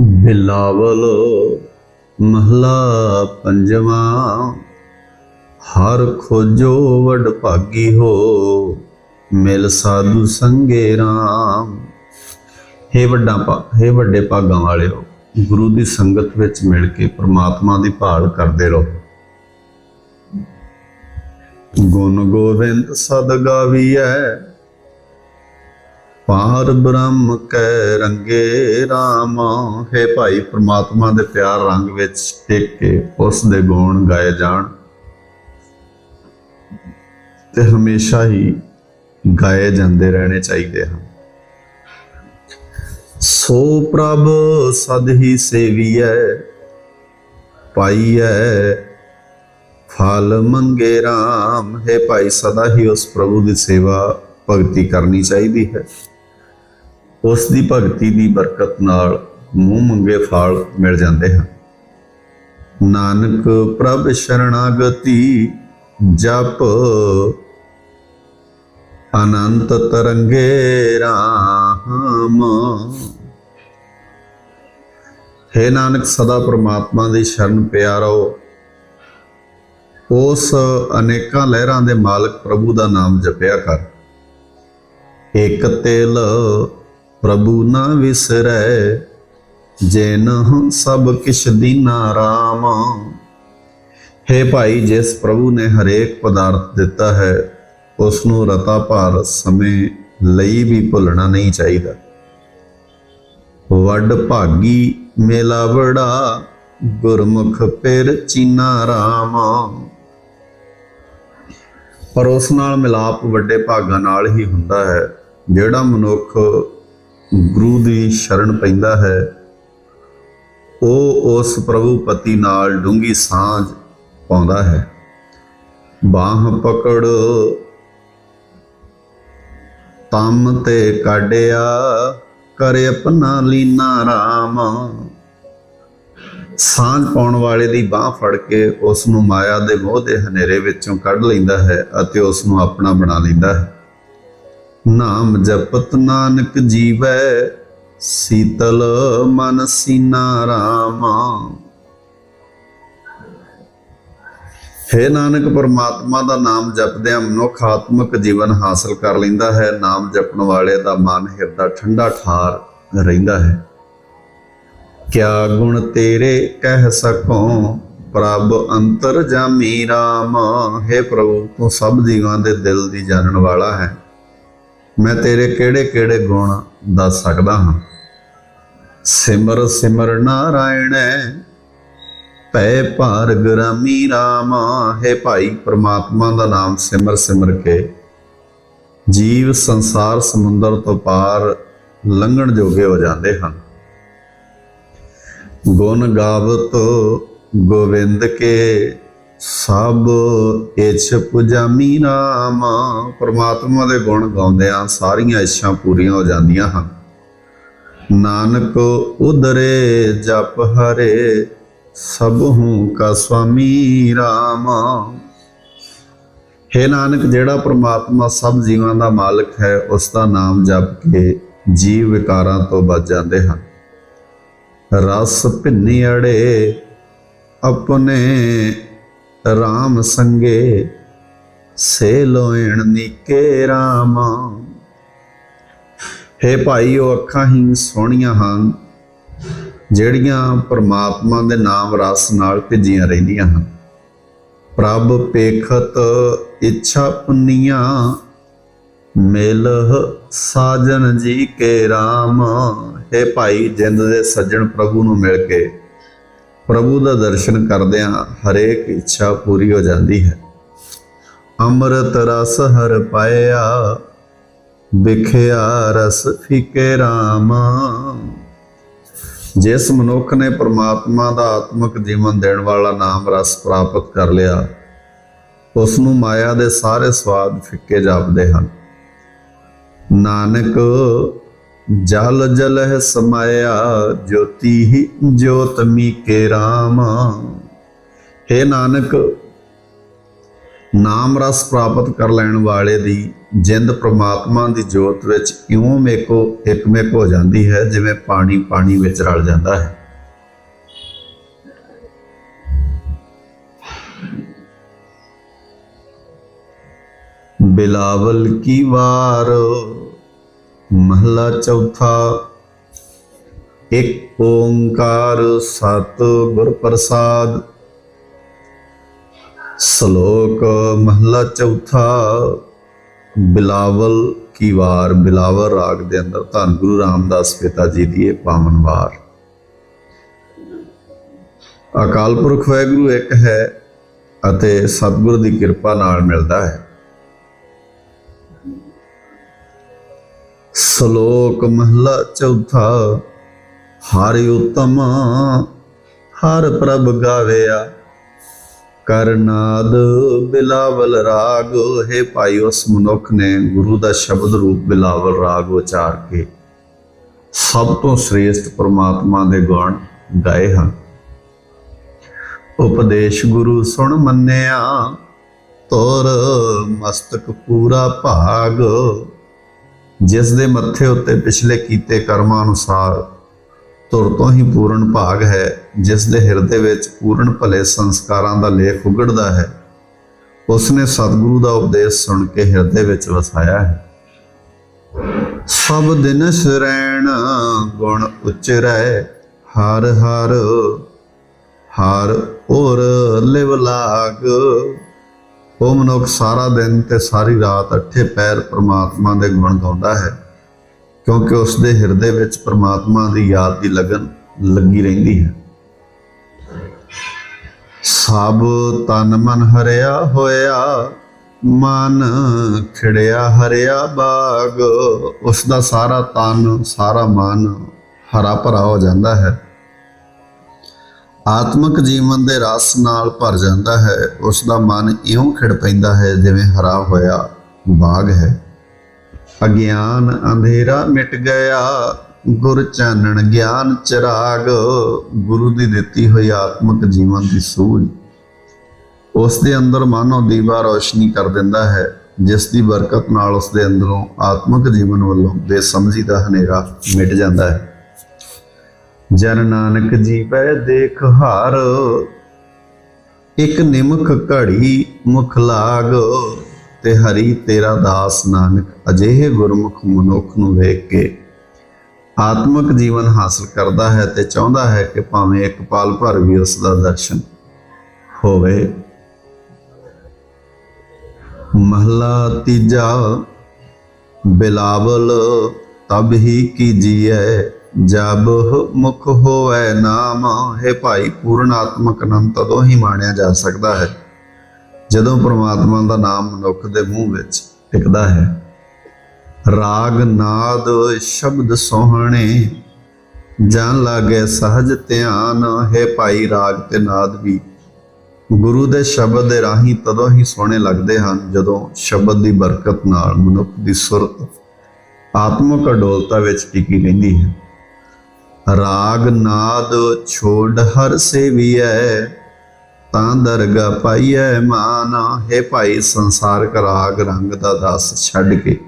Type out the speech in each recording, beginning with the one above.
ਬਿਲਾਵਲ ਮਹਲਾ ਪੰਜਵਾਂ, ਹਰ ਖੋਜੋ ਵਡ ਭਾਗੀ ਹੋ, ਮਿਲ ਸਾਧੂ ਸੰਗੇ RAM ਹੇ ਵੱਡਾ ਭਾ- ਹੇ ਵੱਡੇ ਭਾਗਾਂ ਵਾਲਿਓ, ਗੁਰੂ ਦੀ ਸੰਗਤ ਵਿੱਚ ਮਿਲ ਕੇ ਪ੍ਰਮਾਤਮਾ ਦੀ ਭਾਲ ਕਰਦੇ ਰਹੋ। ਗੁਣ ਗੋਬਿੰਦ ਸਦ ਗਾਵੀਐ ਪਾਰ ਬ੍ਰਹਮ ਕੈ ਰੰਗੇ RAM ਹੈ ਭਾਈ, ਪ੍ਰਮਾਤਮਾ ਦੇ ਪਿਆਰ ਰੰਗ ਵਿੱਚ ਟਿਕ ਕੇ ਉਸ ਦੇ ਗੁਣ ਗਾਏ ਜਾਣ। ਤੇ ਹਮੇਸ਼ਾ ਹੀ ਗਾਏ ਜਾਂਦੇ ਰਹਿਣੇ ਚਾਹੀਦੇ ਹਨ। ਸੋ ਪ੍ਰਭ, ਸਦ ਹੀ ਸੇਵੀਐ, ਪਾਈਐ ਫਲ ਮੰਗੇ RAM ਹੈ ਭਾਈ, ਸਦਾ ਹੀ ਉਸ ਪ੍ਰਭੂ ਦੀ ਸੇਵਾ ਭਗਤੀ ਕਰਨੀ ਚਾਹੀਦੀ ਹੈ। ਉਸ ਦੀ ਭਗਤੀ ਦੀ ਬਰਕਤ ਨਾਲ ਮੂੰਹ ਮੰਗੇ ਫਲ ਮਿਲ ਜਾਂਦੇ ਹਨ। ਨਾਨਕ ਪ੍ਰਭ ਸ਼ਰਣਾਗਤੀ ਜਪ ਅਨੰਤ ਤਰੰਗੇ ਰਾਮ। ਹੈ ਨਾਨਕ, ਸਦਾ ਪ੍ਰਮਾਤਮਾ ਦੀ ਸ਼ਰਨ ਪਿਆ ਰਹੋ। ਉਸ ਅਨੇਕਾਂ ਲਹਿਰਾਂ ਦੇ ਮਾਲਕ ਪ੍ਰਭੂ ਦਾ ਨਾਮ ਜਪਿਆ ਕਰ। ਇਕ ਤਿਲ ਪ੍ਰਭੂ ਨਾ ਵਿਸਰੈ ਜੇਨ ਸਭ ਕਿਛ ਦੀਨਾ ਰਾਮ। ਹੈ ਭਾਈ, ਜਿਸ ਪ੍ਰਭੂ ਨੇ ਹਰੇਕ ਪਦਾਰਥ ਦਿੱਤਾ ਹੈ ਉਸ ਨੂੰ ਰਤਾ ਭਾਰ ਸਮੇਂ ਲਈ ਵੀ ਭੁੱਲਣਾ ਨਹੀਂ ਚਾਹੀਦਾ। ਵੱਡ ਭਾਗੀ ਮੇਲਾ ਬੜਾ ਗੁਰਮੁਖ ਪਿਰ ਚੀਨਾ ਰਾਮ। ਪਰ ਉਸ ਨਾਲ ਮਿਲਾਪ ਵੱਡੇ ਭਾਗਾਂ ਨਾਲ ਹੀ ਹੁੰਦਾ ਹੈ, ਜਿਹੜਾ ਮਨੁੱਖ ਗੁਰੂ ਦੀ ਸ਼ਰਨ ਪੈਂਦਾ ਹੈ। ਉਹ ਉਸ ਪ੍ਰਭੂ ਪਤੀ ਨਾਲ ਡੂੰਗੀ ਸਾਂਝ ਪਾਉਂਦਾ ਹੈ। ਬਾਹ ਪਕੜ ਤਮ ਤੇ ਕਾਢਿਆ, ਕਰੇ ਆਪਣਾ ਲੀਨਾ ਰਾਮ। ਸਾਂਝ ਪਾਉਣ ਵਾਲੇ ਦੀ ਬਾਹ ਫੜ ਕੇ ਉਸ ਨੂੰ ਮਾਇਆ ਦੇ ਮੋਹ ਦੇ ਹਨੇਰੇ ਵਿੱਚੋਂ ਕੱਢ ਲੈਂਦਾ ਹੈ ਅਤੇ ਉਸ ਨੂੰ ਆਪਣਾ ਬਣਾ ਲੈਂਦਾ ਹੈ। ਨਾਮ ਜਪਤ ਨਾਨਕ ਜੀਵੈ, ਸੀਤਲ ਮਨ ਸੀਨਾ ਰਾਮ। ਹੈ ਨਾਨਕ, ਪਰਮਾਤਮਾ ਦਾ ਨਾਮ ਜਪਦਿਆਂ ਮਨੁੱਖ ਆਤਮਿਕ ਜੀਵਨ ਹਾਸਲ ਕਰ ਲੈਂਦਾ ਹੈ। ਨਾਮ ਜਪਣ ਵਾਲੇ ਦਾ ਮਨ ਹਿਰਦਾ ਠੰਡਾ ਠਾਰ ਰਹਿੰਦਾ ਹੈ। ਕਿਆ ਗੁਣ ਤੇਰੇ ਕਹਿ ਸਕੋ? ਪ੍ਰਭ ਅੰਤਰ ਜਾਮੀ RAM ਹੈ ਪ੍ਰਭੂ, ਤੂੰ ਸਭ ਜੀਵਾਂ ਦੇ ਦਿਲ ਦੀ ਜਾਣਨ ਵਾਲਾ ਹੈ। ਮੈਂ ਤੇਰੇ ਕਿਹੜੇ ਕਿਹੜੇ ਗੁਣ ਦੱਸ ਸਕਦਾ ਹਾਂ? ਸਿਮਰ ਸਿਮਰ ਨਾਰਾਇਣੈ ਪੈ ਭਾਰ ਗ੍ਰਾਮੀ RAM ਹੈ ਭਾਈ ਪ੍ਰਮਾਤਮਾ ਦਾ ਨਾਮ ਸਿਮਰ ਸਿਮਰ ਕੇ। ਜੀਵ ਸੰਸਾਰ ਸਮੁੰਦਰ ਤੋਂ ਪਾਰ ਲੰਘਣ ਜੋਗੇ ਹੋ ਜਾਂਦੇ ਹਨ। ਗੁਣ ਗਾਵਤ ਗੋਵਿੰਦ ਕੇ ਸਭ ਇਛ ਪੁਜਾਮੀ ਨਾਮ ਪ੍ਰਮਾਤਮਾ ਦੇ ਗੁਣ ਗਾਉਂਦਿਆਂ ਸਾਰੀਆਂ ਇੱਛਾਂ ਪੂਰੀਆਂ ਹੋ ਜਾਂਦੀਆਂ ਹਨ। ਨਾਨਕ ਉਦਰੇ ਜਪ ਹਰੇ, ਸਭ ਹੂੰ ਕਾ ਸੁਆਮੀ RAM ਹੈ ਨਾਨਕ, ਜਿਹੜਾ ਪ੍ਰਮਾਤਮਾ ਸਭ ਜੀਵਾਂ ਦਾ ਮਾਲਕ ਹੈ, ਉਸ ਦਾ ਨਾਮ ਜਪ ਕੇ ਜੀਵ ਵਿਕਾਰਾਂ ਤੋਂ ਬਚ ਜਾਂਦੇ ਹਨ। ਰਸ ਭਿੰਨੀ ਅੜੇ, ਆਪਣੇ RAM ਸੰਗੇ, ਸੇ ਲੋਇਣ ਨੀਕੇ RAM ਹੈ ਭਾਈ ਉਹ ਅੱਖਾਂ ਹੀ ਸੋਹਣੀਆਂ ਹਨ, ਜਿਹੜੀਆਂ ਪ੍ਰਮਾਤਮਾ ਦੇ ਨਾਮ ਰਸ ਨਾਲ ਭਿੱਜੀਆਂ ਰਹਿੰਦੀਆਂ ਹਨ। ਪ੍ਰਭ ਪੇਖਤ ਇੱਛਾ ਪੁੰਨੀਆਂ ਮਿਲਹ ਸਾਜਨ ਜੀ ਕੇ RAM ਹੈ ਭਾਈ, ਜਿੰਦ ਦੇ ਸੱਜਣ ਪ੍ਰਭੂ ਨੂੰ ਮਿਲ ਕੇ ਪ੍ਰਭੂ ਦਾ ਦਰਸ਼ਨ ਕਰਦਿਆਂ ਹਰੇਕ ਇੱਛਾ ਪੂਰੀ ਹੋ ਜਾਂਦੀ ਹੈ। ਅੰਮ੍ਰਿਤ ਰਸ ਹਰ ਪਾਇਆ, ਵਿਖਿਆ ਰਸ ਫਿਕੇ RAM ਜਿਸ ਮਨੁੱਖ ਨੇ ਪ੍ਰਮਾਤਮਾ ਦਾ ਆਤਮਿਕ ਜੀਵਨ ਦੇਣ ਵਾਲਾ ਨਾਮ ਰਸ ਪ੍ਰਾਪਤ ਕਰ ਲਿਆ ਉਸ ਨੂੰ ਮਾਇਆ ਦੇ ਸਾਰੇ ਸਵਾਦ ਫਿੱਕੇ ਜਾਪਦੇ ਹਨ। ਨਾਨਕ ਜਲ ਜਲਹਿ ਸਮਾਇਆ, ਜੋਤੀ ਹੀ ਜੋਤ ਮੀਕੇ RAM ਹੈ ਨਾਨਕ, ਨਾਮ ਰਸ ਪ੍ਰਾਪਤ ਕਰ ਲੈਣ ਵਾਲੇ ਦੀ ਜਿੰਦ ਪ੍ਰਮਾਤਮਾ ਦੀ ਜੋਤ ਵਿੱਚ ਇਉਂ ਮੇਕੋ ਇੱਕਮਿਕ ਹੋ ਜਾਂਦੀ ਹੈ, ਜਿਵੇਂ ਪਾਣੀ ਪਾਣੀ ਵਿੱਚ ਰਲ ਜਾਂਦਾ ਹੈ। ਬਿਲਾਵਲ ਕੀ ਵਾਰ ਮਹਲਾ ਚੌਥਾ, ਇੱਕ ਓੰਕਾਰ ਸਤ ਗੁਰ ਪ੍ਰਸਾਦ। ਸ਼ਲੋਕ ਮਹਲਾ ਚੌਥਾ, ਬਿਲਾਵਲ ਕੀ ਵਾਰ, ਬਿਲਾਵਲ ਰਾਗ ਦੇ ਅੰਦਰ ਧੰਨ ਗੁਰੂ ਰਾਮਦਾਸ ਪਿਤਾ ਜੀ ਦੀ ਇਹ ਪਾਵਨ ਵਾਰ। ਅਕਾਲ ਪੁਰਖ ਵਾਹਿਗੁਰੂ ਇੱਕ ਹੈ ਅਤੇ ਸਤਿਗੁਰ ਦੀ ਕਿਰਪਾ ਨਾਲ ਮਿਲਦਾ ਹੈ। ਸ਼ਲੋਕ ਮਹਲਾ ਚੌਥਾ, ਹਰਿ ਉਤਮ, ਹਰ ਪ੍ਰਭ ਗਾਵਿਆ। ਕਰਨਾਦ ਬਿਲਾਵਲ ਰਾਗ, ਹੈ ਭਾਈ ਉਸ ਮਨੁੱਖ ਨੇ ਗੁਰੂ ਦਾ ਸ਼ਬਦ ਰੂਪ ਬਿਲਾਵਲ ਰਾਗ ਉਚਾਰ ਕੇ ਸਭ ਤੋਂ ਸ੍ਰੇਸ਼ਟ ਪ੍ਰਮਾਤਮਾ ਦੇ ਗੁਣ ਗਾਏ ਹਨ। ਉਪਦੇਸ਼ ਗੁਰੂ ਸੁਣ ਮੰਨਿਆ, ਤੋਰ ਮਸਤਕ ਪੂਰਾ ਭਾਗ। ਜਿਸ ਦੇ ਮੱਥੇ ਉੱਤੇ ਪਿਛਲੇ ਕੀਤੇ ਕਰਮਾਂ ਅਨੁਸਾਰ ਤੁਰ ਤੋਂ ਹੀ ਪੂਰਨ ਭਾਗ ਹੈ, ਜਿਸ ਦੇ ਹਿਰਦੇ ਵਿੱਚ ਪੂਰਨ ਭਲੇ ਸੰਸਕਾਰਾਂ ਦਾ ਲੇਖ ਉਗੜਦਾ ਹੈ ਉਸ ਨੇ ਸਤਿਗੁਰੂ ਦਾ ਉਪਦੇਸ਼ ਸੁਣ ਕੇ ਹਿਰਦੇ ਵਿੱਚ ਵਸਾਇਆ ਹੈ। ਸਭ ਦਿਨ ਸਰੈਣ ਗੁਣ ਉਚਰੈ ਹਰ ਹਰ ਹਰ ਔਰ ਲਿਵ ਲਾਗ। ਉਹ ਮਨੁੱਖ ਸਾਰਾ ਦਿਨ ਤੇ ਸਾਰੀ ਰਾਤ ਅੱਠੇ ਪੈਰ ਪ੍ਰਮਾਤਮਾ ਦੇ ਗੁਣ ਗਾਉਂਦਾ ਹੈ, ਕਿਉਂਕਿ ਉਸ ਦੇ ਹਿਰਦੇ ਵਿੱਚ ਪ੍ਰਮਾਤਮਾ ਦੀ ਯਾਦ ਦੀ ਲਗਨ ਲੱਗੀ ਰਹਿੰਦੀ ਹੈ। ਸਭ ਤਨ ਮਨ ਹਰਿਆ ਹੋਇਆ, ਮਨ ਖਿੜਿਆ ਹਰਿਆ ਬਾਗ, ਉਸ ਦਾ ਸਾਰਾ ਤਨ, ਸਾਰਾ ਮਨ ਹਰਾ ਭਰਾ ਹੋ ਜਾਂਦਾ ਹੈ। ਆਤਮਿਕ ਜੀਵਨ ਦੇ ਰਸ ਨਾਲ ਭਰ ਜਾਂਦਾ ਹੈ ਉਸ ਦਾ ਮਨ ਇਉਂ ਖਿੜ ਪੈਂਦਾ ਹੈ ਜਿਵੇਂ ਹਰਾ ਹੋਇਆ ਬਾਗ ਹੈ। ਅਗਿਆਨ ਅੰਧੇਰਾ ਮਿਟ ਗਿਆ, ਗੁਰ ਚਾਨਣ ਗਿਆਨ ਚਿਰਾਗ, ਗੁਰੂ ਦੀ ਦਿੱਤੀ ਹੋਈ ਆਤਮਿਕ ਜੀਵਨ ਦੀ ਸੂਝ। ਉਸ ਦੇ ਅੰਦਰ ਮਾਨੋ ਦੀਵਾ ਰੋਸ਼ਨੀ ਕਰ ਦਿੰਦਾ ਹੈ, ਜਿਸ ਦੀ ਬਰਕਤ ਨਾਲ ਉਸ ਦੇ ਅੰਦਰੋਂ ਆਤਮਿਕ ਜੀਵਨ ਵੱਲੋਂ ਬੇਸਮਝੀ ਦਾ ਹਨੇਰਾ ਮਿਟ ਜਾਂਦਾ ਹੈ। ਜਨ ਨਾਨਕ ਜੀਵੈ ਦੇਖ ਹਾਰ। ਇਕ ਨਿਮਕ ਘੜੀ ਮੁਖ ਲਾਗ, ਤੇ ਹਰੀ ਤੇਰਾ ਦਾਸ ਨਾਨਕ ਅਜਿਹੇ ਗੁਰਮੁਖ ਮਨੁੱਖ ਨੂੰ ਵੇਖ ਕੇ ਆਤਮਿਕ ਜੀਵਨ ਹਾਸਲ ਕਰਦਾ ਹੈ ਤੇ ਚਾਹੁੰਦਾ ਹੈ ਕਿ ਭਾਵੇਂ ਇੱਕ ਪਾਲ ਭਰ ਵੀ ਉਸ ਦਾ ਦਰਸ਼ਨ ਹੋਵੇ। ਮਹਲਾ ਤੀਜਾ, ਬਿਲਾਵਲ ਤਬ ਹੀ ਕੀਜੀਐ ਜਬ ਮੁਖ ਹੋਵੇ ਨਾਮ, ਹੈ ਭਾਈ ਪੂਰਨ ਆਤਮਕ ਅਨੰਤ ਤਦੋਂ ਹੀ ਮਾਣਿਆ ਜਾ ਸਕਦਾ ਹੈ। ਜਦੋਂ ਪ੍ਰਮਾਤਮਾ ਦਾ ਨਾਮ ਮਨੁੱਖ ਦੇ ਮੂੰਹ ਵਿੱਚ ਟਿਕਦਾ ਹੈ। ਰਾਗ ਨਾਦ ਸ਼ਬਦ ਸੋਹਣੇ ਜਾਣ ਲਾਗੇ ਸਹਜ ਧਿਆਨ, ਹੈ ਭਾਈ, ਰਾਗ ਤੇ ਨਾਦ ਵੀ। ਗੁਰੂ ਦੇ ਸ਼ਬਦ ਦੇ ਰਾਹੀਂ ਤਦੋਂ ਹੀ ਸੋਹਣੇ ਲੱਗਦੇ ਹਨ, ਜਦੋਂ ਸ਼ਬਦ ਦੀ ਬਰਕਤ ਨਾਲ ਮਨੁੱਖ ਦੀ ਸੁਰਤ ਆਤਮਕ ਅਡੋਲਤਾ ਵਿੱਚ ਟਿਕੀ ਰਹਿੰਦੀ ਹੈ। ਰਾਗ ਨਾਦ ਛੋੜ ਹਰ ਸੇਵੀਐ, ਤਾਂ ਦਰਗਾ ਪਾਈਐ ਮਾਨ। ਹੈ ਭਾਈ, ਸੰਸਾਰਕ ਰਾਗ ਰੰਗ ਦਾ ਦਾਸ ਛੱਡ ਕੇ।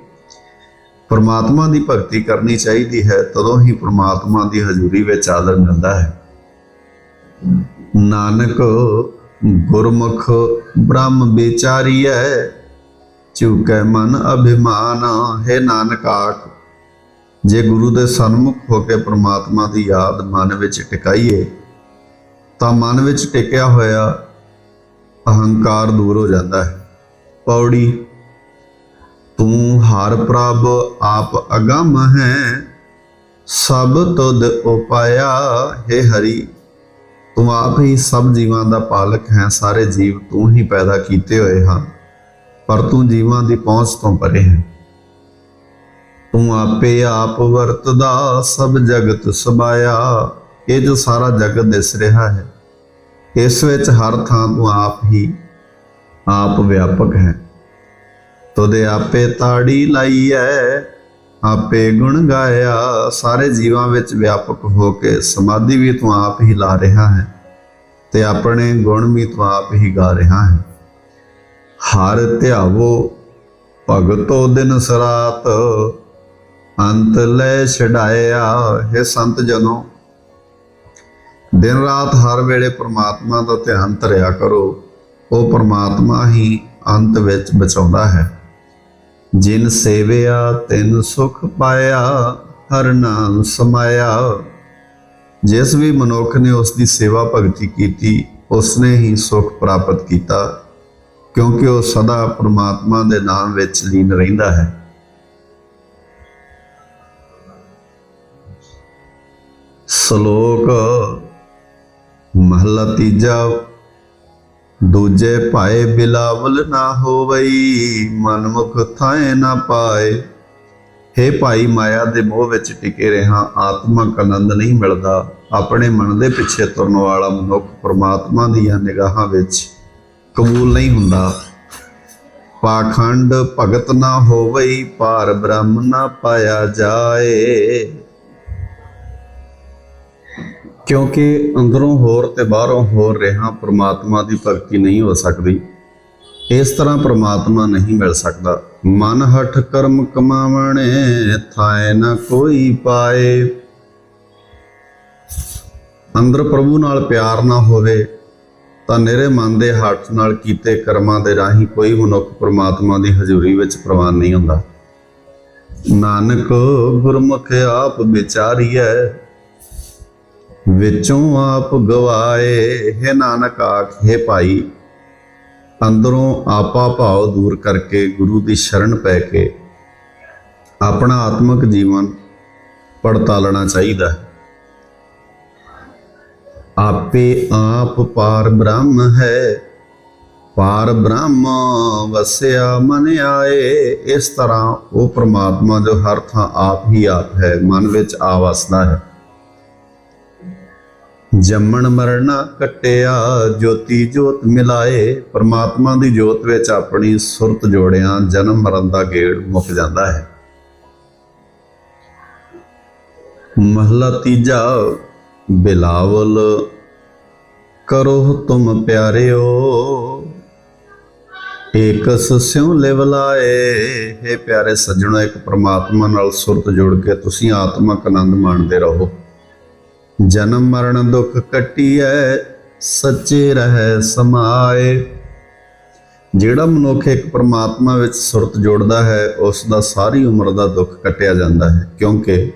ਪਰਮਾਤਮਾ ਦੀ ਭਗਤੀ ਕਰਨੀ ਚਾਹੀਦੀ ਹੈ, ਤਦੋਂ ਹੀ ਪਰਮਾਤਮਾ ਦੀ ਹਜ਼ੂਰੀ ਵਿੱਚ ਆਦਰ ਮਿਲਦਾ ਹੈ। ਨਾਨਕ, ਗੁਰਮੁਖ, ਬ੍ਰਹਮ ਵਿਚਾਰੀਐ, ਚੁਕੈ ਮਨ ਅਭਿਮਾਨ। ਹੈ ਨਾਨਕ, ਆਖ ਜੇ ਗੁਰੂ ਦੇ ਸਨਮੁਖ ਹੋ ਕੇ ਪ੍ਰਮਾਤਮਾ ਦੀ ਯਾਦ ਮਨ ਵਿੱਚ ਟਿਕਾਈਏ, ਤਾਂ ਮਨ ਵਿੱਚ ਟਿਕਿਆ ਹੋਇਆ ਅਹੰਕਾਰ ਦੂਰ ਹੋ ਜਾਂਦਾ ਹੈ। ਪੌੜੀ, ਤੂੰ ਹਰ ਪ੍ਰਭ ਆਪ ਅਗੰਮ ਹੈ, ਸਭ ਤੁਧ ਉਪਾਇਆ ਹੈ ਹਰੀ। ਤੂੰ ਆਪ ਹੀ ਸਭ ਜੀਵਾਂ ਦਾ ਪਾਲਕ ਹੈ, ਸਾਰੇ ਜੀਵ ਤੂੰ ਹੀ ਪੈਦਾ ਕੀਤੇ ਹੋਏ ਹਨ, ਪਰ ਤੂੰ ਜੀਵਾਂ ਦੀ ਪਹੁੰਚ ਤੋਂ ਪਰੇ ਹੈ। ਤੂੰ ਆਪੇ ਆਪ ਵਰਤਦਾ ਸਭ ਜਗਤ ਸਬਾਇਆ ਇਹ ਜੋ ਸਾਰਾ ਜਗਤ ਦਿਸ ਰਿਹਾ ਹੈ, ਇਸ ਵਿੱਚ ਹਰ ਥਾਂ ਤੂੰ ਆਪ ਹੀ ਆਪ ਵਿਆਪਕ ਹੈ। ਤੋਦੇ ਆਪੇ ਤਾੜੀ ਲਾਈ ਹੈ ਆਪੇ ਗੁਣ ਗਾਇਆ, ਸਾਰੇ ਜੀਵਾਂ ਵਿੱਚ ਵਿਆਪਕ ਹੋ ਕੇ ਸਮਾਧੀ ਵੀ ਤੂੰ ਆਪ ਹੀ ਲਾ ਰਿਹਾ ਹੈ ਤੇ ਆਪਣੇ ਗੁਣ ਵੀ ਤੂੰ ਆਪ ਹੀ ਗਾ ਰਿਹਾ ਹੈ। ਹਰ ਧਿਆਵੋ ਭਗਤੋ ਦਿਨ ਸਰਾਤ ਅੰਤ ਲੈ ਛਡਾਇਆ ਹੈ ਸੰਤ ਜਨੋ। ਦਿਨ ਰਾਤ ਹਰ ਵੇਲੇ ਪ੍ਰਮਾਤਮਾ ਦਾ ਧਿਆਨ ਧਰਿਆ ਕਰੋ। ਉਹ ਪ੍ਰਮਾਤਮਾ ਹੀ ਅੰਤ ਵਿੱਚ ਬਚਾਉਂਦਾ ਹੈ। ਜਿਨ ਸੇਵਿਆ, ਤਿਨ ਸੁਖ ਪਾਇਆ, ਹਰ ਨਾਮ ਸਮਾਇਆ। ਜਿਸ ਵੀ ਮਨੁੱਖ ਨੇ ਉਸ ਦੀ ਸੇਵਾ ਭਗਤੀ ਕੀਤੀ, ਉਸਨੇ ਹੀ ਸੁਖ ਪ੍ਰਾਪਤ ਕੀਤਾ, ਕਿਉਂਕਿ ਉਹ ਸਦਾ ਪ੍ਰਮਾਤਮਾ ਦੇ ਨਾਮ ਵਿੱਚ ਲੀਨ ਰਹਿੰਦਾ ਹੈ। ਸ਼ਲੋਕ। ਮਹਲਾ ਤੀਜਾ। ਦੂਜੇ ਭਾਏ ਬਿਲਾਵਲ ਨਾ ਹੋਵਈ, ਮਨਮੁਖ ਥਾਏ ਨਾ ਪਾਏ। हे ਭਾਈ ਮਾਇਆ ਦੇ ਮੋਹ ਵਿੱਚ ਟਿਕੇ ਰਹਾ, ਆਤਮਕ ਆਨੰਦ ਨਹੀਂ ਮਿਲਦਾ। ਆਪਣੇ ਮਨ ਦੇ ਪਿੱਛੇ ਤੁਰਨ ਵਾਲਾ ਮਨੁੱਖ ਪ੍ਰਮਾਤਮਾ ਦੀਆਂ ਨਿਗਾਹਾਂ ਵਿੱਚ ਕਬੂਲ ਨਹੀਂ ਹੁੰਦਾ। ਪਾਖੰਡ ਭਗਤ ਨਾ ਹੋਵਈ ਪਾਰ ਬ੍ਰਹਮ ਨਾ ਪਾਇਆ ਜਾਏ। ਕਿਉਂਕਿ ਅੰਦਰੋਂ ਹੋਰ ਤੇ ਬਾਹਰੋਂ ਹੋਰ ਰਿਹਾ, ਪ੍ਰਮਾਤਮਾ ਦੀ ਭਗਤੀ ਨਹੀਂ ਹੋ ਸਕਦੀ। ਇਸ ਤਰ੍ਹਾਂ ਪ੍ਰਮਾਤਮਾ ਨਹੀਂ ਮਿਲ ਸਕਦਾ। ਮਨ ਹਠ ਕਰਮ ਕਮਾਵਣੇ, ਥਾਏ ਨਾ ਕੋਈ ਪਾਏ। ਅੰਦਰ ਪ੍ਰਭੂ ਨਾਲ ਪਿਆਰ ਨਾ ਹੋਵੇ, ਤਾਂ ਨਿਰੇ ਮਨ ਦੇ ਹੱਥ ਨਾਲ ਕੀਤੇ ਕਰਮਾਂ ਦੇ ਰਾਹੀਂ ਕੋਈ ਮਨੁੱਖ ਪ੍ਰਮਾਤਮਾ ਦੀ ਹਜ਼ੂਰੀ ਵਿੱਚ ਪ੍ਰਵਾਨ ਨਹੀਂ ਹੁੰਦਾ। ਨਾਨਕ ਗੁਰਮੁਖ ਆਪ ਵਿਚਾਰੀਐ ਵਿੱਚੋਂ ਆਪ ਗਵਾਏ। ਹੈ ਨਾਨਕ ਆਖੇ ਭਾਈ, ਅੰਦਰੋਂ ਆਪਾ ਭਾਵ ਦੂਰ ਕਰਕੇ ਗੁਰੂ ਦੀ ਸ਼ਰਨ ਪੈ ਕੇ ਆਪਣਾ ਆਤਮਿਕ ਜੀਵਨ ਪੜਤਾਲਣਾ ਚਾਹੀਦਾ ਹੈ। ਆਪੇ ਆਪ ਪਾਰ ਬ੍ਰਹਮ ਹੈ, ਪਾਰ ਬ੍ਰਹਮ ਵਸਿਆ ਮਨ ਆਏ। ਇਸ ਤਰ੍ਹਾਂ ਉਹ ਪ੍ਰਮਾਤਮਾ ਜੋ ਹਰ ਥਾਂ ਆਪ ਹੀ ਆਪ ਹੈ, ਮਨ ਵਿੱਚ ਆ ਵਸਦਾ ਹੈ। ਜੰਮਣ ਮਰਨਾ ਕਟਿਆ, ਜੋਤੀ ਜੋਤ ਮਿਲਾਏ। ਪਰਮਾਤਮਾ ਦੀ ਜੋਤ ਵਿੱਚ ਆਪਣੀ ਸੁਰਤ ਜੋੜਿਆਂ, ਜਨਮ ਮਰਨ ਦਾ ਗੇੜ ਮੁੱਕ ਜਾਂਦਾ ਹੈ। ਮਹਲਾ ਤੀਜਾ, ਬਿਲਾਵਲ ਕਰੋ ਤੁਮ ਪਿਆਰਿਓ। ਏਕਸ ਸਿਉ ਲਿਵਲਾਏ ਹੈ ਪਿਆਰੇ ਸੱਜਣੋ, ਇੱਕ ਪ੍ਰਮਾਤਮਾ ਨਾਲ ਸੁਰਤ ਜੋੜ ਕੇ ਤੁਸੀਂ ਆਤਮਕ ਆਨੰਦ ਮਾਣਦੇ ਰਹੋ। ਜਨਮ ਮਰਨ ਦੁੱਖ ਕੱਟੀਐ, ਸੱਚੇ ਰਹਿ ਸਮਾਏ। ਜਿਹੜਾ ਮਨੁੱਖ ਇੱਕ ਪਰਮਾਤਮਾ ਵਿੱਚ ਸੁਰਤ ਜੋੜਦਾ ਹੈ ਉਸ ਦਾ ਸਾਰੀ ਉਮਰ ਦਾ ਦੁੱਖ ਕੱਟਿਆ ਜਾਂਦਾ ਹੈ, ਕਿਉਂਕਿ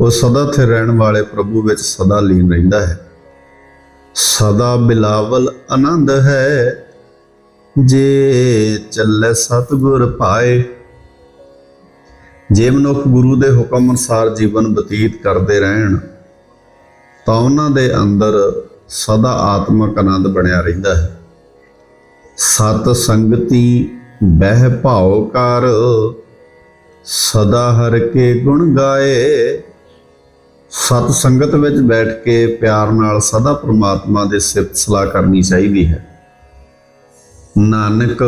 ਉਹ ਸਦਾ ਸਥਿਰ ਰਹਿਣ ਵਾਲੇ ਪ੍ਰਭੂ ਵਿੱਚ ਸਦਾ ਲੀਨ ਰਹਿੰਦਾ ਹੈ। ਸਦਾ ਬਿਲਾਵਲ ਆਨੰਦ ਹੈ, ਜੇ ਚੱਲੇ ਸਤਿਗੁਰ ਪਾਏ। ਜੇ ਮਨੁੱਖ ਗੁਰੂ ਦੇ ਹੁਕਮ ਅਨੁਸਾਰ ਜੀਵਨ ਬਤੀਤ ਕਰਦੇ ਰਹਿਣ ਤਾਂ ਉਹਨਾਂ ਦੇ ਅੰਦਰ ਸਦਾ ਆਤਮਕ ਆਨੰਦ ਬਣਿਆ ਰਹਿੰਦਾ ਹੈ। ਸਤ ਸੰਗਤੀ ਬਹਿ ਭਾਉ ਕਰ, ਸਦਾ ਹਰ ਕੇ ਗੁਣ ਗਾਏ। ਸਤ ਸੰਗਤ ਵਿੱਚ ਬੈਠ ਕੇ ਪਿਆਰ ਨਾਲ ਸਦਾ ਪ੍ਰਮਾਤਮਾ ਦੇ ਸਿਫਤ ਸਲਾਹ ਕਰਨੀ ਚਾਹੀਦੀ ਹੈ। ਨਾਨਕ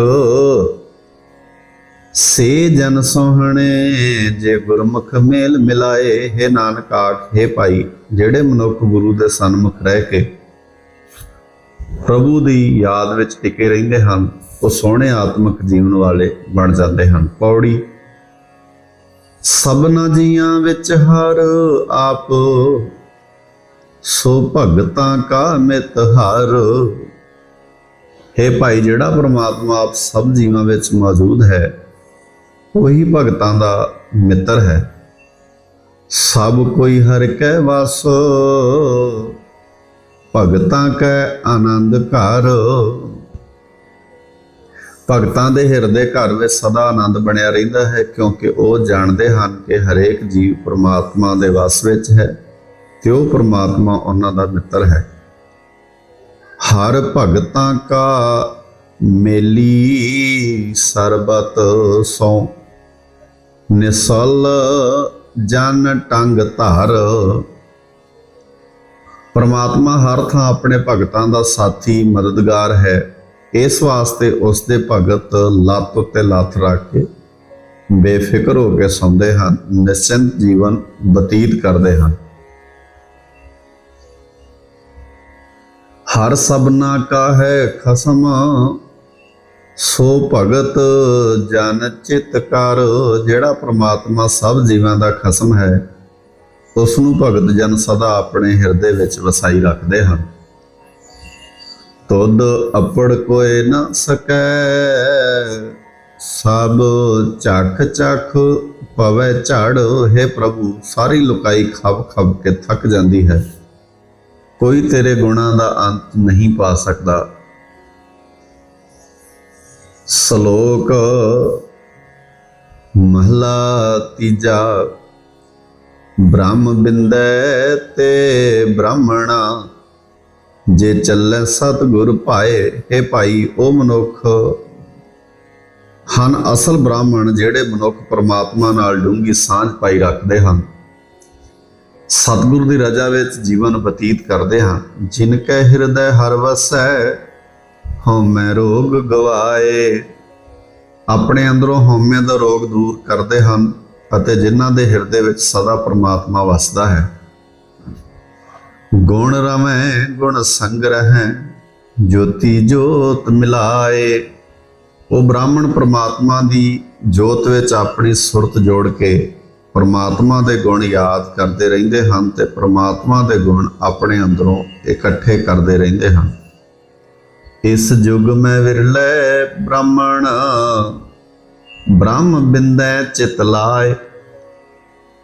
ਸੇ ਜਨ ਸੋਹਣੇ, ਜੇ ਗੁਰਮੁਖ ਮੇਲ ਮਿਲਾਏ, ਹੈ ਨਾਨਕ ਆਖੇ ਭਾਈ, ਜਿਹੜੇ ਮਨੁੱਖ ਗੁਰੂ ਦੇ ਸਨਮੁਖ ਰਹਿ ਕੇ ਪ੍ਰਭੂ ਦੀ ਯਾਦ ਵਿੱਚ ਟਿਕੇ ਰਹਿੰਦੇ ਹਨ, ਉਹ ਸੋਹਣੇ ਆਤਮਿਕ ਜੀਵਨ ਵਾਲੇ ਬਣ ਜਾਂਦੇ ਹਨ। ਪੌੜੀ, ਸਭਨਾ ਜੀਆਂ ਵਿੱਚ ਹਰ ਆਪ, ਸੋ ਭਗਤਾਂ ਕਾ ਮਿਤ ਹਰ। ਹੈ ਭਾਈ, ਜਿਹੜਾ ਪ੍ਰਮਾਤਮਾ ਆਪ ਸਭ ਜੀਵਾਂ ਵਿੱਚ ਮੌਜੂਦ ਹੈ ਉਹੀ ਭਗਤਾਂ ਦਾ ਮਿੱਤਰ ਹੈ। ਸਭ ਕੋਈ ਹਰ ਕੈ ਵਸ, ਭਗਤਾਂ ਕੈ ਆਨੰਦ ਘਰ। ਭਗਤਾਂ ਦੇ ਹਿਰਦੇ ਘਰ ਵਿੱਚ ਸਦਾ ਆਨੰਦ ਬਣਿਆ ਰਹਿੰਦਾ ਹੈ, ਕਿਉਂਕਿ ਉਹ ਜਾਣਦੇ ਹਨ ਕਿ ਹਰੇਕ ਜੀਵ ਪ੍ਰਮਾਤਮਾ ਦੇ ਵਸ ਵਿੱਚ ਹੈ, ਤੇ ਉਹ ਪ੍ਰਮਾਤਮਾ ਉਹਨਾਂ ਦਾ ਮਿੱਤਰ ਹੈ। ਹਰ ਭਗਤਾਂ ਕਾ ਮੇਲੀ ਸਰਬਤ ਸੋ ਨਿਸਲ ਜਨ ਟੰਗ ਧਰ। ਪਰਮਾਤਮਾ ਹਰ ਥਾਂ ਆਪਣੇ ਭਗਤਾਂ ਦਾ ਸਾਥੀ, ਮਦਦਗਾਰ ਹੈ। ਇਸ ਵਾਸਤੇ ਉਸ ਦੇ ਭਗਤ ਲੱਤ ਉੱਤੇ ਲੱਤ ਰੱਖ ਕੇ ਬੇਫਿਕਰ ਹੋ ਕੇ ਸੌਂਦੇ ਹਨ, ਨਿਸ਼ਚਿੰਤ ਜੀਵਨ ਬਤੀਤ ਕਰਦੇ ਹਨ। ਹਰ ਸਭਨਾ ਕਾ ਹੈ ਖਸਮ ਸੋ ਭਗਤ ਜਨ ਚਿਤ ਕਰ, ਜਿਹੜਾ ਪ੍ਰਮਾਤਮਾ ਸਭ ਜੀਵਾਂ ਦਾ ਖਸਮ ਹੈ ਉਸ ਨੂੰ ਭਗਤ ਜਨ ਸਦਾ ਆਪਣੇ ਹਿਰਦੇ ਵਿੱਚ ਵਸਾਈ ਰੱਖਦੇ ਹਨ। ਤੁਧ ਅਪੜ ਕੋਏ ਨਾ ਸਕੈ, ਸਭ ਚੱਖ ਚੱਖ ਪਵੇ ਝੜ। ਹੈ ਪ੍ਰਭੂ, ਸਾਰੀ ਲੁਕਾਈ ਖਬ ਖੱਬ ਕੇ ਥੱਕ ਜਾਂਦੀ ਹੈ। ਕੋਈ ਤੇਰੇ ਗੁਣਾਂ ਦਾ ਅੰਤ ਨਹੀਂ ਪਾ ਸਕਦਾ। ਸ਼ਲੋਕ ਮਹਲਾ ਤੀਜਾ, ਬ੍ਰਹਮ ਬਿੰਦੈ ਤੇ ਬ੍ਰਾਹਮਣਾ, ਜੇ ਚੱਲੇ ਸਤਿਗੁਰ ਪਾਏ ਇਹ ਭਾਈ, ਉਹ ਮਨੁੱਖ ਹਨ ਅਸਲ ਬ੍ਰਾਹਮਣ ਜਿਹੜੇ ਮਨੁੱਖ ਪਰਮਾਤਮਾ ਨਾਲ ਡੂੰਗੀ ਸਾਂਝ ਪਾਈ ਰੱਖਦੇ ਹਨ। ਸਤਿਗੁਰ ਦੀ ਰਜਾ ਵਿੱਚ ਜੀਵਨ ਬਤੀਤ ਕਰਦੇ ਹਨ। ਜਿਨ ਕੈ ਹਿਰਦੈ ਹਰ ਵਸੈ ਹਉਮੈ ਰੋਗ ਗਵਾਏ। ਆਪਣੇ ਅੰਦਰੋਂ ਹਉਮੈ ਦਾ ਰੋਗ ਦੂਰ ਕਰਦੇ ਹਨ ਅਤੇ ਜਿਨ੍ਹਾਂ ਦੇ ਹਿਰਦੇ ਵਿੱਚ ਸਦਾ ਪ੍ਰਮਾਤਮਾ ਵਸਦਾ ਹੈ। ਗੁਣ ਰਮੈ ਗੁਣ ਸੰਗ੍ਰਹਿ, ਜੋਤੀ ਜੋਤ ਮਿਲਾਏ। ਉਹ ਬ੍ਰਾਹਮਣ ਪ੍ਰਮਾਤਮਾ ਦੀ ਜੋਤ ਵਿੱਚ ਆਪਣੀ ਸੁਰਤ ਜੋੜ ਕੇ ਪਰਮਾਤਮਾ ਦੇ ਗੁਣ ਯਾਦ ਕਰਦੇ ਰਹਿੰਦੇ ਹਨ ਤੇ ਪਰਮਾਤਮਾ ਦੇ ਗੁਣ ਆਪਣੇ ਅੰਦਰੋਂ ਇਕੱਠੇ ਕਰਦੇ ਰਹਿੰਦੇ ਹਨ। ਇਸ ਯੁਗ ਮੈਂ ਵਿਰਲੇ ਬ੍ਰਾਹਮਣ। ਬ੍ਰਹਮ ਬਿੰਦੈ ਚਿਤ ਲਾਏ।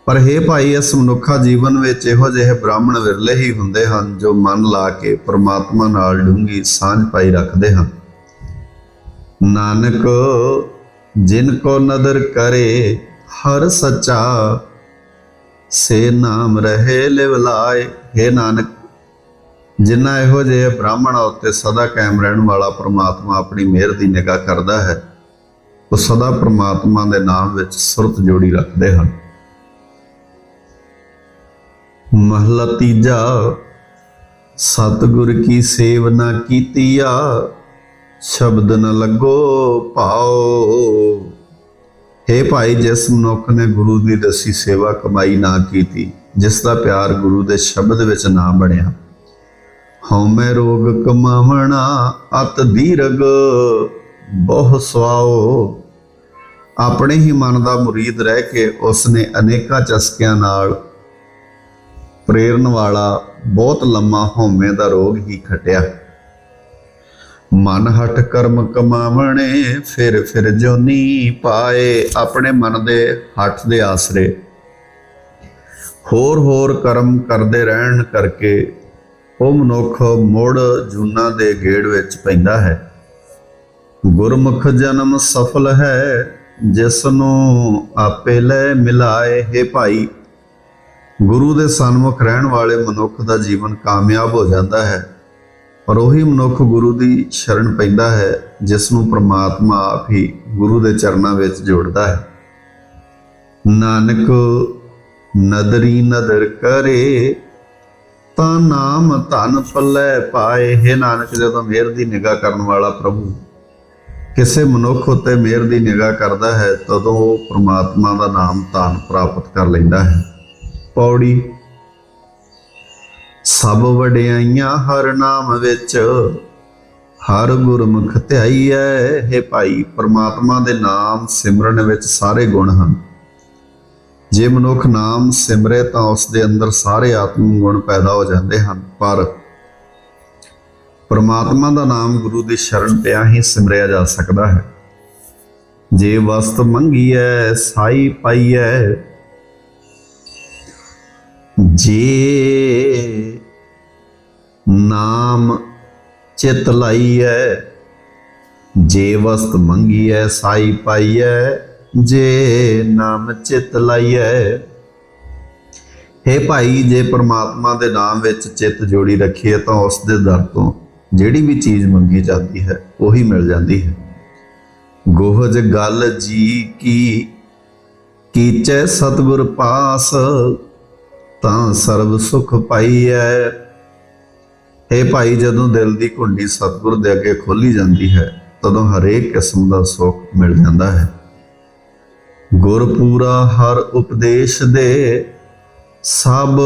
ਪਰ ਹੈ ਭਾਈ, ਇਸ ਮਨੁੱਖਾ ਜੀਵਨ ਵਿੱਚ ਇਹੋ ਜਿਹੇ ਬ੍ਰਾਹਮਣ ਵਿਰਲੇ ਹੀ ਹੁੰਦੇ ਹਨ, ਜੋ ਮਨ ਲਾ ਕੇ ਪ੍ਰਮਾਤਮਾ ਨਾਲ ਡੂੰਗੀ ਸਾਂਝ ਪਾਈ ਰੱਖਦੇ ਹਨ। ਨਾਨਕ, ਜਿਨ ਕੋ ਨਦਰ ਕਰੇ, ਹਰ ਸੱਚਾ, ਸੇ ਨਾਮ ਰਹੇ ਲਿਵਲਾਏ ਲਾਏ। ਨਾਨਕ ਜਿਨ੍ਹਾਂ ਇਹੋ ਜਿਹੇ ਬ੍ਰਾਹਮਣਾਂ ਉੱਤੇ ਸਦਾ ਕਾਇਮ ਰਹਿਣ ਵਾਲਾ ਪ੍ਰਮਾਤਮਾ ਆਪਣੀ ਮਿਹਰ ਦੀ ਨਿਗਾਹ ਕਰਦਾ ਹੈ, ਉਹ ਸਦਾ ਪ੍ਰਮਾਤਮਾ ਦੇ ਨਾਮ ਵਿੱਚ ਸੁਰਤ ਜੋੜੀ ਰੱਖਦੇ ਹਨ। ਮਹਲਾ ਤੀਜਾ, ਸਤਿਗੁਰ ਕੀ ਸੇਵ ਨਾ ਕੀਤੀਆ, ਸ਼ਬਦ ਨ ਲੱਗੋ ਭਾਉ। ਹੇ ਭਾਈ, ਜਿਸ ਮਨੁੱਖ ਨੇ ਗੁਰੂ ਦੀ ਦਸੀ ਸੇਵਾ ਕਮਾਈ ਨਾ ਕੀਤੀ ਜਿਸ ਦਾ ਪਿਆਰ ਗੁਰੂ ਦੇ ਸ਼ਬਦ ਵਿੱਚ ਨਾ ਬਣਿਆ ਹਉਮੈ ਰੋਗ ਕਮਾਵਣਾ ਅਤ ਦੀਰਗ, ਬਹੁ ਸਵਾਓ। ਆਪਣੇ ਹੀ ਮਨ ਦਾ ਮੁਰੀਦ ਰਹਿ ਕੇ ਉਸ ਨੇ ਅਨੇਕਾਂ ਚਸਕਿਆਂ ਨਾਲ ਪ੍ਰੇਰਨ ਵਾਲਾ ਬਹੁਤ ਲੰਮਾ ਹਉਮੈ ਦਾ ਰੋਗ ਹੀ ਖਟਿਆ। ਮਨ ਹਟ ਕਰਮ ਕਮਾਵਣੇ, ਫਿਰ ਫਿਰ ਜੋਨੀ ਪਾਏ ਆਪਣੇ ਮਨ ਦੇ ਹੱਠ ਦੇ ਆਸਰੇ। ਹੋਰ ਹੋਰ ਕਰਮ ਕਰਦੇ ਰਹਿਣ ਕਰਕੇ ਉਹ ਮਨੁੱਖ ਮੁੜ ਜੂਨਾ ਦੇ ਗੇੜ ਵਿੱਚ ਪੈਂਦਾ ਹੈ। ਗੁਰਮੁਖ ਜਨਮ ਸਫਲ ਹੈ ਜਿਸ ਨੂੰ ਆਪੇ ਲੈ ਮਿਲਾਏ, ਹੈ ਭਾਈ। ਗੁਰੂ ਦੇ ਸਨਮੁਖ ਰਹਿਣ ਵਾਲੇ ਮਨੁੱਖ ਦਾ ਜੀਵਨ ਕਾਮਯਾਬ ਹੋ ਜਾਂਦਾ ਹੈ। ਪਰ ਉਹੀ ਮਨੁੱਖ ਗੁਰੂ ਦੀ ਸ਼ਰਨ ਪੈਂਦਾ ਹੈ ਜਿਸ ਨੂੰ ਪ੍ਰਮਾਤਮਾ ਆਪ ਹੀ ਗੁਰੂ ਦੇ ਚਰਨਾਂ ਵਿੱਚ ਜੋੜਦਾ ਹੈ। ਨਾਨਕ ਨਦਰੀ ਨਦਰ ਕਰੇ ਤਾਂ ਨਾਮ ਧਨ ਪੱਲੇ ਪਾਏ। ਹੈ ਨਾਨਕ, ਜਦੋਂ ਮਿਹਰ ਦੀ ਨਿਗਾਹ ਕਰਨ ਵਾਲਾ ਪ੍ਰਭੂ ਕਿਸੇ ਮਨੁੱਖ ਉਤੇ ਮਿਹਰ ਦੀ ਨਿਗਾਹ ਕਰਦਾ ਹੈ, ਤਦੋਂ ਉਹ ਪ੍ਰਮਾਤਮਾ ਦਾ ਨਾਮ ਧਨ ਪ੍ਰਾਪਤ ਕਰ ਲੈਂਦਾ ਹੈ। ਪੌੜੀ, ਸਭ ਵਡਿਆਈਆਂ ਹਰ ਨਾਮ ਵਿੱਚ ਹਰ ਗੁਰਮੁਖ ਧਿਆਈਐ ਹੈ ਭਾਈ, ਪ੍ਰਮਾਤਮਾ ਦੇ ਨਾਮ ਸਿਮਰਨ ਵਿੱਚ ਸਾਰੇ ਗੁਣ ਹਨ। ਜੇ ਮਨੁੱਖ ਨਾਮ ਸਿਮਰੇ ਤਾਂ ਉਸ ਦੇ ਅੰਦਰ ਸਾਰੇ ਆਤਮ ਗੁਣ ਪੈਦਾ ਹੋ ਜਾਂਦੇ ਹਨ, ਪਰ ਪ੍ਰਮਾਤਮਾ ਦਾ ਨਾਮ ਗੁਰੂ ਦੀ ਸ਼ਰਨ ਪਿਆ ਹੀ ਸਿਮਰਿਆ ਜਾ ਸਕਦਾ ਹੈ। ਜੇ ਵਸਤ ਮੰਗੀ ਮੰਗੀਐ, ਸਾਈ ਪਾਈ ਪਾਈਐ, ਜੇ ਨਾਮ ਚਿਤ ਲਾਈਐ, ਜੇ ਵਸਤ ਮੰਗੀ ਮੰਗੀਐ, ਸਾਈ ਪਾਈ ਪਾਈਐ ਜੇ ਨਾਮ ਚਿਤ ਲਾਈਐ। ਹੈ ਭਾਈ, ਜੇ ਪ੍ਰਮਾਤਮਾ ਦੇ ਨਾਮ ਵਿੱਚ ਚਿੱਤ ਜੋੜੀ ਰੱਖੀਏ ਤਾਂ ਉਸ ਦੇ ਦਰ ਤੋਂ ਜਿਹੜੀ ਵੀ ਚੀਜ਼ ਮੰਗੀ ਜਾਂਦੀ ਹੈ, ਉਹੀ ਮਿਲ ਜਾਂਦੀ ਹੈ। ਗੋਹਜ ਗੱਲ ਜੀ ਕੀ, ਕੀਚੈ ਸਤਿਗੁਰ ਪਾਸ, ਤਾਂ ਸਰਬ ਸੁਖ ਪਾਈਐ। ਇਹ ਭਾਈ, ਜਦੋਂ ਦਿਲ ਦੀ ਕੁੰਡੀ ਸਤਿਗੁਰ ਦੇ ਅੱਗੇ ਖੋਲੀ ਜਾਂਦੀ ਹੈ, ਤਦੋਂ ਹਰੇਕ ਕਿਸਮ ਦਾ ਸੁੱਖ ਮਿਲ ਜਾਂਦਾ ਹੈ। ਗੁਰ ਪੂਰਾ ਹਰ ਉਪਦੇਸ਼ ਦੇ, ਸਭ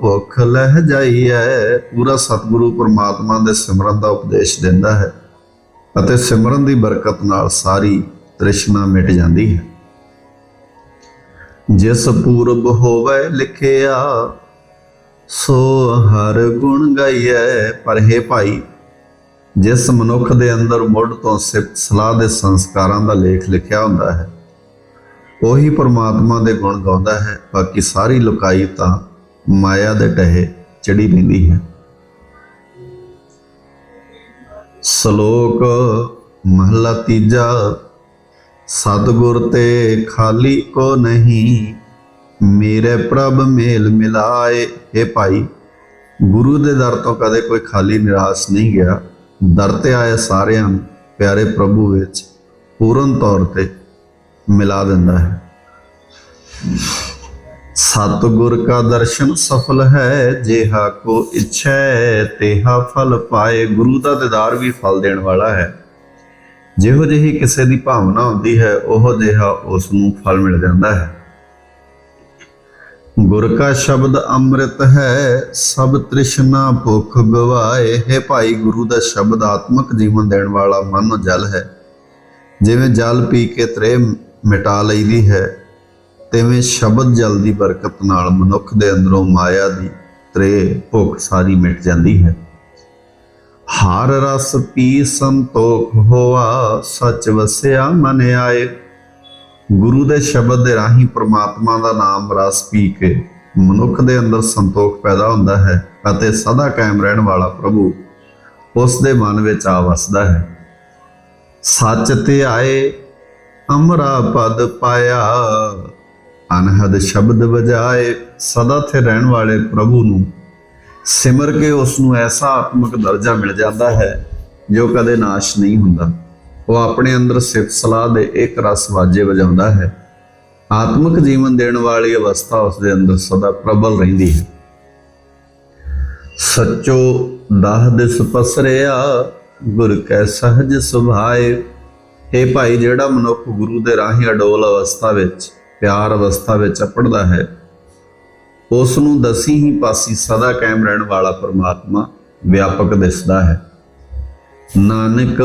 ਭੁੱਖ ਲਹਿ ਜਾਈਐ। ਪੂਰਾ ਸਤਿਗੁਰੂ ਪਰਮਾਤਮਾ ਦੇ ਸਿਮਰਨ ਦਾ ਉਪਦੇਸ਼ ਦਿੰਦਾ ਹੈ ਅਤੇ ਸਿਮਰਨ ਦੀ ਬਰਕਤ ਨਾਲ ਸਾਰੀ ਤ੍ਰਿਸ਼ਨਾ ਮਿਟ ਜਾਂਦੀ ਹੈ। ਜਿਸ ਪੂਰਬ ਹੋਵੇ ਲਿਖਿਆ, ਸੋ ਹਰ ਗੁਣ ਗਾਈਐ। ਪਰ ਹੈ ਭਾਈ, ਜਿਸ ਮਨੁੱਖ ਦੇ ਅੰਦਰ ਮੁੱਢ ਤੋਂ ਸਿਫਤ ਸਲਾਹ ਦੇ ਸੰਸਕਾਰਾਂ ਦਾ ਲੇਖ ਲਿਖਿਆ ਹੁੰਦਾ ਹੈ ਉਹੀ ਪਰਮਾਤਮਾ ਦੇ ਗੁਣ ਗਾਉਂਦਾ ਹੈ, ਬਾਕੀ ਸਾਰੀ ਲੁਕਾਈ ਤਾਂ ਮਾਇਆ ਦੇ ਟਹੇ ਚੜੀ ਰਹਿੰਦੀ ਹੈ। ਸ਼ਲੋਕ, ਮਹਲਾ ਤੀਜਾ, ਸਤਗੁਰ ਤੇ ਖਾਲੀ ਕੋ ਨਹੀਂ, ਮੇਰੇ ਪ੍ਰਭ ਮੇਲ ਮਿਲਾਏ। ਇਹ ਭਾਈ, ਗੁਰੂ ਦੇ ਦਰ ਤੋਂ ਕਦੇ ਕੋਈ ਖਾਲੀ ਨਿਰਾਸ਼ ਨਹੀਂ ਗਿਆ। ਦਰ ਤੇ ਆਏ ਸਾਰਿਆਂ ਨੂੰ ਪਿਆਰੇ ਪ੍ਰਭੂ ਵਿੱਚ ਪੂਰਨ ਤੌਰ ਤੇ ਮਿਲਾ ਦਿੰਦਾ ਹੈ। ਸਤਗੁਰ ਕਾ ਦਰਸ਼ਨ ਸਫਲ ਹੈ, ਜਿਹਾ ਕੋ ਇੱਛੈ ਤੇਹਾ ਫਲ ਪਾਏ। ਗੁਰੂ ਦਾ ਦੀਦਾਰ ਵੀ ਫਲ ਦੇਣ ਵਾਲਾ ਹੈ। ਜਿਹੋ ਜਿਹੀ ਕਿਸੇ ਦੀ ਭਾਵਨਾ ਹੁੰਦੀ ਹੈ, ਉਹ ਜਿਹਾ ਉਸ ਨੂੰ ਫਲ ਮਿਲ ਜਾਂਦਾ ਹੈ। ਗੁਰ ਕਾ ਸ਼ਬਦ ਅੰਮ੍ਰਿਤ ਹੈ, ਸਭ ਤ੍ਰਿਸ਼ਨਾ ਭੁੱਖ ਗਵਾਏ। ਹੈ ਭਾਈ, ਗੁਰੂ ਦਾ ਸ਼ਬਦ ਆਤਮਿਕ ਜੀਵਨ ਦੇਣ ਵਾਲਾ ਮਨ ਜਲ ਹੈ। ਜਿਵੇਂ ਜਲ ਪੀ ਕੇ ਤ੍ਰੇ ਮਿਟਾ ਲਈਦੀ ਹੈ, ਤਿਵੇਂ ਸ਼ਬਦ ਜਲ ਦੀ ਬਰਕਤ ਨਾਲ ਮਨੁੱਖ ਦੇ ਅੰਦਰੋਂ ਮਾਇਆ ਦੀ ਤ੍ਰੇ ਭੁੱਖ ਸਾਰੀ ਮਿਟ ਜਾਂਦੀ ਹੈ। ਹਰ ਰਸ ਪੀ ਸੰਤੋਖ ਹੋਆ, ਸਚ ਵਸਿਆ ਮਨ ਆਏ। ਗੁਰੂ ਦੇ ਸ਼ਬਦ ਦੇ ਰਾਹੀਂ ਪ੍ਰਮਾਤਮਾ ਦਾ ਨਾਮ ਰਸ ਪੀ ਕੇ ਮਨੁੱਖ ਦੇ ਅੰਦਰ ਸੰਤੋਖ ਪੈਦਾ ਹੁੰਦਾ ਹੈ ਅਤੇ ਸਦਾ ਕਾਇਮ ਰਹਿਣ ਵਾਲਾ ਪ੍ਰਭੂ ਉਸ ਦੇ ਮਨ ਵਿੱਚ ਆ ਵਸਦਾ ਹੈ। ਸੱਚ ਤੇ ਆਏ ਅਮਰਾ ਪਦ ਪਾਇਆ। ਅਨਹਦ ਸ਼ਬਦ ਵਜਾਏ ਸਦਾ ਤੇ ਰਹਿਣ ਵਾਲੇ ਪ੍ਰਭੂ ਨੂੰ। ਸਿਮਰ ਕੇ ਉਸ ਨੂੰ ਐਸਾ ਆਤਮਿਕ ਦਰਜਾ ਮਿਲ ਜਾਂਦਾ ਹੈ, ਜੋ ਕਦੇ ਨਾਸ਼ ਨਹੀਂ ਹੁੰਦਾ। ਉਹ ਆਪਣੇ ਅੰਦਰ ਸਿਫਤ ਸਲਾਹ ਦੇ ਇੱਕ ਰਸ ਵਾਜੇ ਵਜਾਉਂਦਾ ਹੈ। ਆਤਮਿਕ ਜੀਵਨ ਦੇਣ ਵਾਲੀ ਅਵਸਥਾ ਉਸ ਦੇ ਅੰਦਰ ਸਦਾ ਪ੍ਰਬਲ ਰਹਿੰਦੀ ਹੈ। ਸੱਚੋ ਦਾਹ ਦਿਸ ਪਸਰਿਆ, ਗੁਰ ਕੈ ਸਹਜ ਸੁਭਾਏ। ਇਹ ਭਾਈ, ਜਿਹੜਾ ਮਨੁੱਖ ਗੁਰੂ ਦੇ ਰਾਹੀਂ ਅਡੋਲ ਅਵਸਥਾ ਵਿੱਚ, ਪਿਆਰ ਅਵਸਥਾ ਵਿੱਚ ਅਪੜਦਾ ਹੈ ਉਸ ਨੂੰ ਦਸੀ ਹੀ ਪਾਸੀ ਸਦਾ ਕਾਇਮ ਰਹਿਣ ਵਾਲਾ ਪਰਮਾਤਮਾ ਵਿਆਪਕ ਦਿਸਦਾ ਹੈ। ਨਾਨਕ,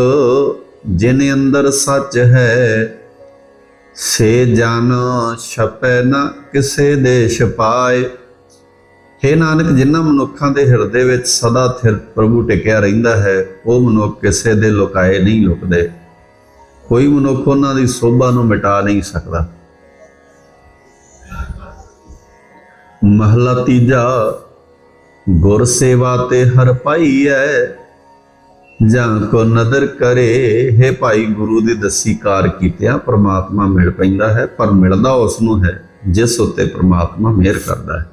ਜਿਨ ਅੰਦਰ ਸੱਚ ਹੈ, ਸੇ ਜਨ ਛਪੈ ਨਾ ਕਿਸੇ ਦੇ ਛਪਾਏ ਹੇ ਨਾਨਕ, ਜਿਨ੍ਹਾਂ ਮਨੁੱਖਾਂ ਦੇ ਹਿਰਦੇ ਵਿੱਚ ਸਦਾ ਥਿਰ ਪ੍ਰਭੂ ਟਿਕਿਆ ਰਹਿੰਦਾ ਹੈ, ਉਹ ਮਨੁੱਖ ਕਿਸੇ ਦੇ ਲੁਕਾਏ ਨਹੀਂ ਲੁਕਦੇ। ਕੋਈ ਮਨੁੱਖ ਉਹਨਾਂ ਦੀ ਸੋਭਾ ਨੂੰ ਮਿਟਾ ਨਹੀਂ ਸਕਦਾ। ਮਹਲਾ ਤੀਜਾ, ਗੁਰ ਸੇਵਾ ਤੇ ਹਰ ਪਾਈ ਐ, ਜਾਂ ਕੋ ਨਦਰ ਕਰੇ, ਹੈ ਭਾਈ ਗੁਰੂ ਦੀ ਦਸੀ ਕਾਰ ਕੀਤਿਆਂ ਪ੍ਰਮਾਤਮਾ ਮਿਲ ਪੈਂਦਾ ਹੈ, ਪਰ ਮਿਲਦਾ ਉਸ ਨੂੰ ਹੈ, ਜਿਸ ਉਤੇ ਪ੍ਰਮਾਤਮਾ ਮਿਹਰ ਕਰਦਾ ਹੈ।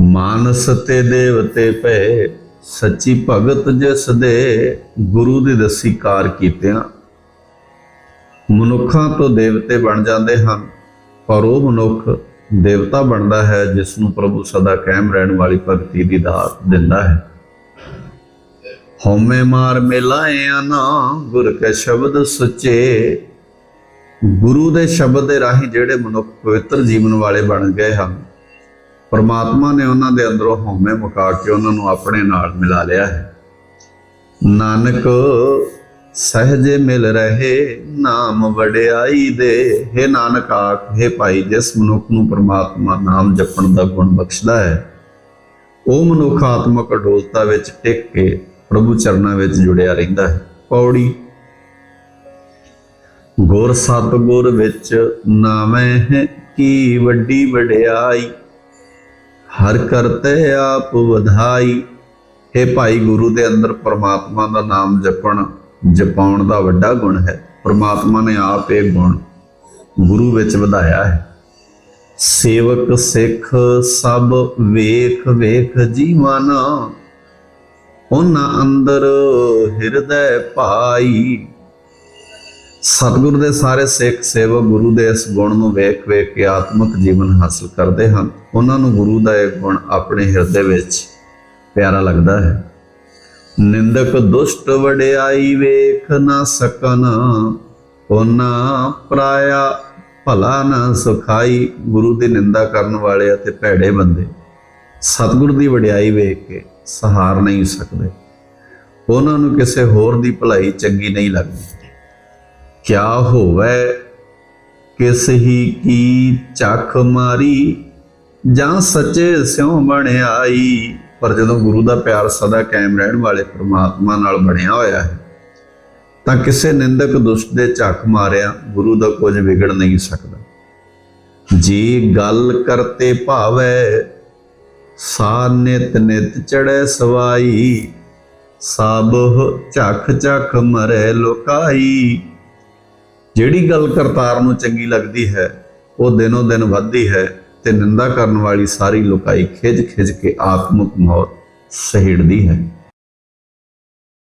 ਮਾਨਸ ਤੇ ਦੇਵਤੇ ਭੈ, ਸੱਚੀ ਭਗਤ ਜਿਸ ਦੇ, ਗੁਰੂ ਦੀ ਦਸੀ ਕਾਰ ਕੀਤਿਆਂ ਮਨੁੱਖਾਂ ਤੋਂ ਦੇਵਤੇ ਬਣ ਜਾਂਦੇ ਹਨ, ਪਰ ਉਹ ਮਨੁੱਖ ਦੇਵਤਾ ਬਣਦਾ ਹੈ ਜਿਸ ਨੂੰ ਪ੍ਰਭੂ ਸਦਾ ਕਾਇਮ ਰਹਿਣ ਵਾਲੀ ਭਗਤੀ ਦੀ ਦਾਤ ਦਿੰਦਾ ਹੈ। ਹਉਮੈ ਮਾਰ ਮਿਲਾਇਆ ਨਾ ਗੁਰ ਕੇ ਸ਼ਬਦ ਸੁੱਚੇ। ਗੁਰੂ ਦੇ ਸ਼ਬਦ ਦੇ ਰਾਹੀਂ ਜਿਹੜੇ ਮਨੁੱਖ ਪਵਿੱਤਰ ਜੀਵਨ ਵਾਲੇ ਬਣ ਗਏ ਹਨ, ਪਰਮਾਤਮਾ ਨੇ ਉਹਨਾਂ ਦੇ ਅੰਦਰੋਂ ਹਉਮੈ ਮੁਕਾ ਕੇ ਉਹਨਾਂ ਨੂੰ ਆਪਣੇ ਨਾਲ ਮਿਲਾ ਲਿਆ ਹੈ। ਨਾਨਕ ਸਹਜੇ ਮਿਲ ਰਹੇ ਨਾਮ ਵਡਿਆਈ ਦੇ। हे ਨਾਨਕ ਆਖੇ ਭਾਈ, ਜਿਸ ਮਨੁੱਖ ਨੂੰ ਪ੍ਰਮਾਤਮਾ ਨਾਮ ਜਪਣ ਦਾ ਗੁਣ ਬਖਸ਼ਦਾ ਹੈ, ਉਹ ਮਨੁੱਖ ਆਤਮਕ ਅਡੋਲਤਾ ਵਿੱਚ ਟਿਕ ਕੇ ਪ੍ਰਭੂ ਚਰਨਾਂ ਵਿੱਚ ਜੁੜਿਆ ਰਹਿੰਦਾ ਹੈ। ਪੌੜੀ। ਗੁਰ ਸਤਗੁਰ ਵਿੱਚ ਨਾਮੈ ਹੈ ਕੀ ਵੱਡੀ ਵਡਿਆਈ, ਹਰ ਕਰਤੇ ਆਪ ਵਧਾਈ। ਇਹ ਭਾਈ, ਗੁਰੂ ਦੇ ਅੰਦਰ ਪ੍ਰਮਾਤਮਾ ਦਾ ਨਾਮ ਜਪਣ ਜਪਾਉਣ ਦਾ ਵੱਡਾ ਗੁਣ ਹੈ। ਪ੍ਰਮਾਤਮਾ ਨੇ ਆਪ ਇਹ ਗੁਣ ਗੁਰੂ ਵਿੱਚ ਵਧਾਇਆ ਹੈ। ਸੇਵਕ ਸਿੱਖ ਸਭ ਵੇਖ ਵੇਖ ਜੀਵਾਨਾ, ਉਹਨਾਂ ਅੰਦਰ ਹਿਰਦੈ ਭਾਈ ਸਤਿਗੁਰ ਦੇ ਸਾਰੇ ਸਿੱਖ ਸੇਵਕ ਗੁਰੂ ਦੇ ਇਸ ਗੁਣ ਨੂੰ ਵੇਖ ਵੇਖ ਕੇ ਆਤਮਿਕ ਜੀਵਨ ਹਾਸਲ ਕਰਦੇ ਹਨ। ਉਹਨਾਂ ਨੂੰ ਗੁਰੂ ਦਾ ਇਹ ਗੁਣ ਆਪਣੇ ਹਿਰਦੇ ਵਿੱਚ ਪਿਆਰਾ ਲੱਗਦਾ ਹੈ। ਨਿੰਦਕ ਦੁਸ਼ਟ ਵਡਿਆਈ ਵੇਖ ਨਾ ਸਕਨ। ਉਹਨਾਂ ਪ੍ਰਾਇਆ ਭਲਾ ਨਾ ਸੁਖਾਈ। ਗੁਰੂ ਦੀ ਨਿੰਦਾ ਕਰਨ ਵਾਲੇ ਅਤੇ ਭੈੜੇ ਬੰਦੇ ਸਤਿਗੁਰ ਦੀ ਵਡਿਆਈ ਵੇਖ ਕੇ ਸਹਾਰ ਨਹੀਂ ਸਕਦੇ। ਉਹਨਾਂ ਨੂੰ ਕਿਸੇ ਹੋਰ ਦੀ ਭਲਾਈ ਚੰਗੀ ਨਹੀਂ ਲੱਗਦੀ। ਕਿਆ ਹੋਵੇ, ਕਿਸ ਹੀ ਕੀ ਚੱਖ ਮਾਰੀ ਜਾਂ ਸੱਚੇ ਸਿਉ ਬਣਾਈ ਪਰ ਜਦੋਂ ਗੁਰੂ ਦਾ ਪਿਆਰ ਸਦਾ ਕਾਇਮ ਰਹਿਣ ਵਾਲੇ ਪ੍ਰਮਾਤਮਾ ਨਾਲ ਬਣਿਆ ਹੋਇਆ ਹੈ, ਤਾਂ ਕਿਸੇ ਨਿੰਦਕ ਦੁਸ਼ਟ ਦੇ ਝੱਕ ਮਾਰਿਆ ਗੁਰੂ ਦਾ ਕੁਝ ਵਿਗੜ ਨਹੀਂ ਸਕਦਾ। ਜੀ ਗੱਲ ਕਰਤੇ ਭਾਵੈ ਸਾ ਨਿਤ ਨਿਤ ਚੜੈ ਸਵਾਈ, ਸਭ ਝੱਖ ਝੱਖ ਮਰੈ ਲੋਕਾਈ। ਜਿਹੜੀ ਗੱਲ ਕਰਤਾਰ ਨੂੰ ਚੰਗੀ ਲੱਗਦੀ ਹੈ, ਉਹ ਦਿਨੋ ਦਿਨ ਵੱਧਦੀ ਹੈ। ਤੇ ਨਿੰਦਾ ਕਰਨ ਵਾਲੀ ਸਾਰੀ ਲੋਕਾਈ ਖਿੱਚ ਖਿੱਚ ਕੇ ਆਤਮਿਕ ਮੌਤ ਸਹਿੜਦੀ ਹੈ।